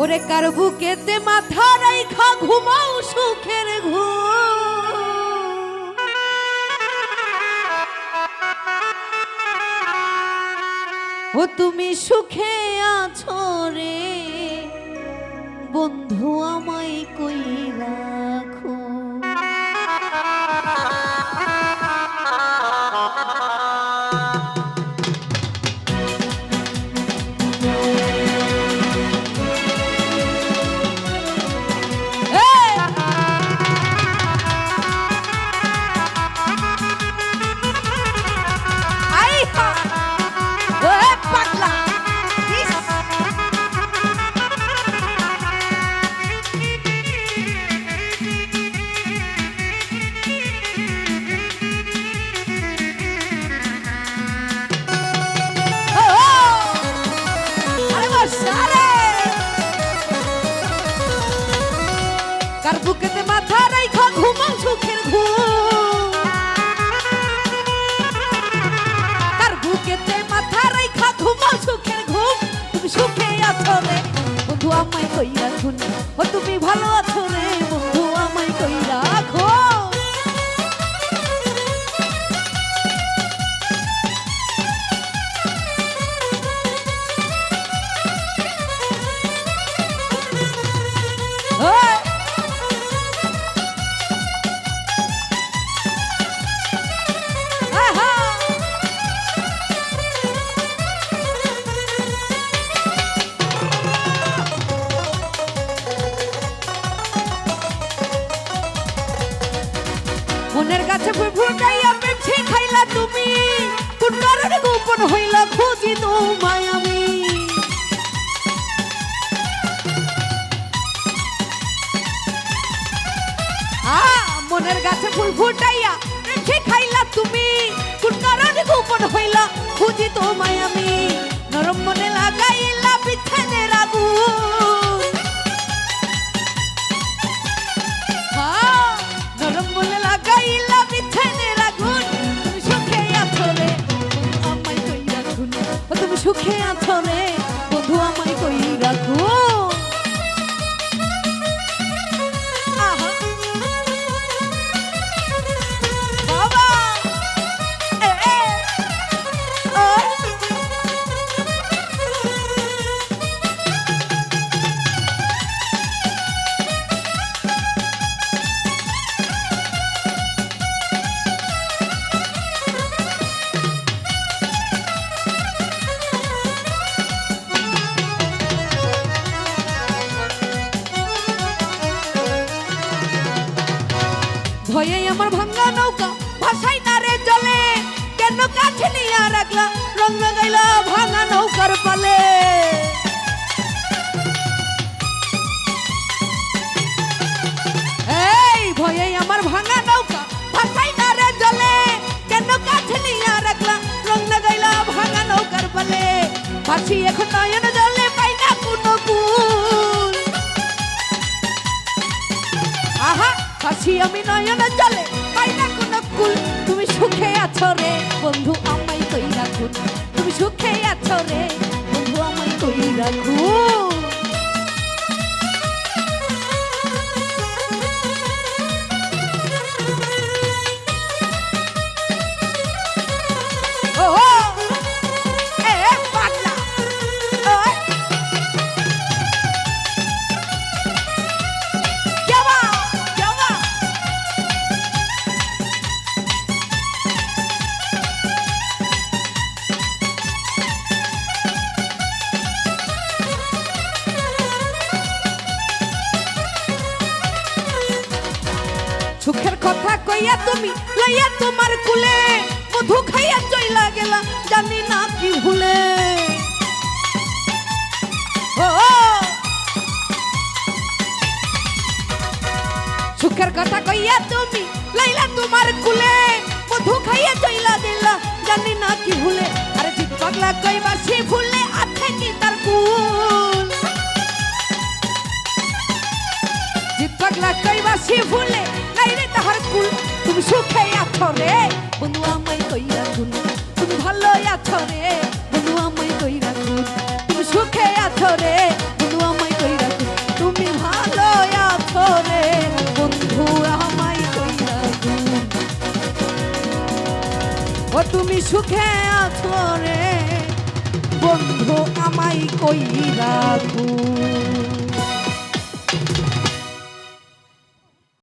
ওরে কার বুকেতে মাথা রাইখা, ঘুমাও সুখের ঘুম। ও তুমি সুখে আছো রে, বন্ধু আমায় কই কই রাখুন ও তুমি ভালো মনের কাছে খাইলা তুমি। কোন কারণে গোপন হইলা খুঁজি তোমায় আমি। মনের গাছে ফুল ফুটাইয়া খাইলা তুমি। কোন কারণে গোপন ভয়ে আমার ভাঙ্গা নৌকা ভাসাই না রে জলে। কেন কাছে নিয়ে রাখলা? রং লাগাইলা ভাঙা নৌকার পালে। হাসি আমি নয়নে জলে। পাই না কোনো কুল। তুমি সুখে আছো রে, বন্ধু আমায় কই রাখুন তুমি সুখে আছো রে, বন্ধু আমায় কই রাখুন সুখের কথা কইয়া তুমি লইয়া তোমার কুলে। মধু খাইয়া চইলা গেলা, জানি না কি ভুলে। সুখের কথা কইয়া তুমি লাইলা তোমার কুলে। মধু খাইয়া চইলা দিলা জানি না কি ভুলে। আরে জিত পাগলা কইবা সে ভুলে আছে কি তার কুল জিত পাগলা কইবা সে ভুলে তুমি সুখে আছো রে? বন্ধু আমায় কই রাখুন তুমি ভালো আছো রে? বন্ধু আমায় কই রাখুন তুমি সুখে আছো রে? বন্ধু আমায় কই রাখুন তুমি ভালো আছো বন্ধু আমায় কই রাখুন ও, তুমি সুখে আছো বন্ধু আমায় কই রাখুন